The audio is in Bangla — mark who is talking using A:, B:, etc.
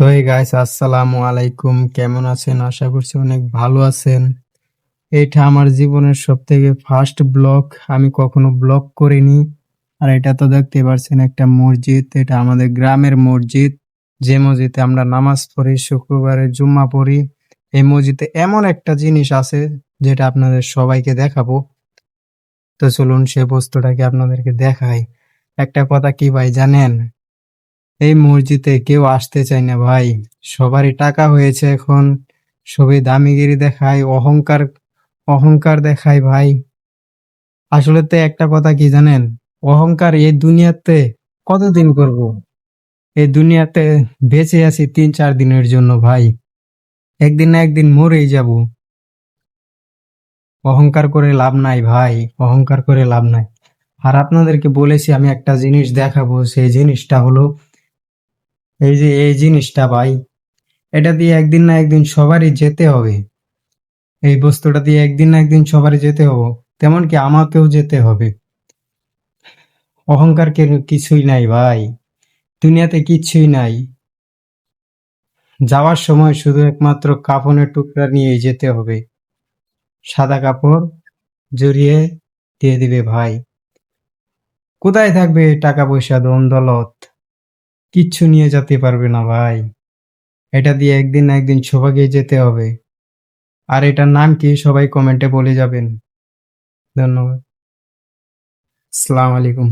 A: তো এই গাইস আসসালামু আলাইকুম। কেমন আছেন? আশা করছি অনেক ভালো আছেন। এটা আমার জীবনের সব থেকে ফার্স্ট ব্লগ আমি কখনো ব্লগ করিনি। আর এটা তো দেখতে পারছেন একটা মসজিদ। এটা আমাদের গ্রামের মসজিদ। যে মসজিদে আমরা নামাজ পড়ি, শুক্রবারে জুম্মা পড়ি। এই মসজিদে এমন একটা জিনিস আছে, যেটা আপনাদের সবাইকে দেখাবো। তো চলুন সে বস্তুটাকে আপনাদেরকে দেখাই। একটা কথা কি ভাই জানেন? এই মসজিদে কেউ আসতে চায় না ভাই। সবারই টাকা হয়েছে এখন। সবই দামিগিরি দেখায়, অহংকার অহংকার দেখায় ভাই। আসলে তো একটা কথা কি জানেন? অহংকার এই দুনিয়াতে কতদিন করব? এই দুনিয়াতে বেঁচে আছি তিন, চার দিনের জন্য ভাই। একদিন না একদিন মরেই যাব। অহংকার করে লাভ নাই ভাই, অহংকার করে লাভ নাই। আর আপনাদেরকে বলেছি, আমি একটা জিনিস দেখাবো, সেই জিনিসটা হলো এই যে এই জিনিসটা ভাই, এটা দিয়ে একদিন না একদিন সবারই যেতে হবে। এই বস্তুটা দিয়ে একদিন না একদিন সবারই যেতে হবে। তেমন কি আমাকেও যেতে হবে। অহংকার কিছুই নাই ভাই, দুনিয়াতে কিচ্ছুই নাই। যাওয়ার সময় শুধু একমাত্র কাফনের টুকরা নিয়ে যেতে হবে। সাদা কাপড় জড়িয়ে দিয়ে দিবে ভাই। কোথায় থাকবে টাকা পয়সা, ধন, দৌলত? কিচ্ছু নিয়ে যেতে পারবে না ভাই। এটা দিয়ে একদিন না একদিন সবাইকে যেতে হবে। আর এটার নাম কি সবাই কমেন্টে বলে যাবেন। ধন্যবাদ। সালাম আলাইকুম।